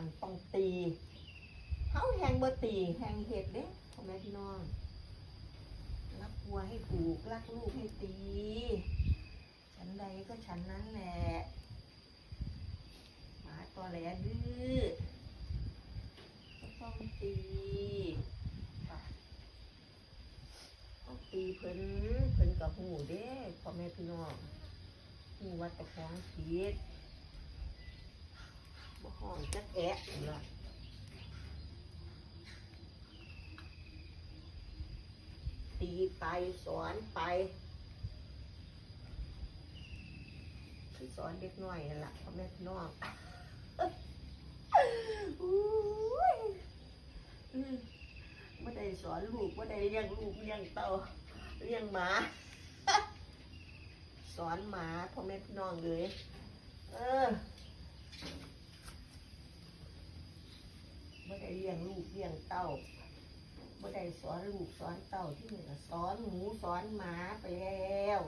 หังต้องตีเฮาแหงบ่ตีแหงเห็ดเด้พ่อแม่พี่น้อง รักวัวให้ผูก รักลูกให้ตี ฉันใดก็ฉันนั้นแหละหมาตัวแหลดื้อก็ต้องตีต้องตีเพิ่นเพิ่นกับหูเด้พ่อแม่พี่น้องหูว่าตะคองผิด ห้องจักแอะนั่นล่ะตีไปสอนไปคือสอนเด็กน้อยนั่นละพ่อแม่พี่น้องอุ้ยอืมบ่ได้สอนลูกบ่ได้เลี้ยงลูกเลี้ยงเต่าเลี้ยงหมา สอนหมาพ่อแม่พี่น้องเลย เออ บ่ได้เลี้ยงลูกเลี้ยงเต่าบ่ได้สอนลูกสอนเต่าที่นี่ก็สอนหมูสอนหมาไปแล้ว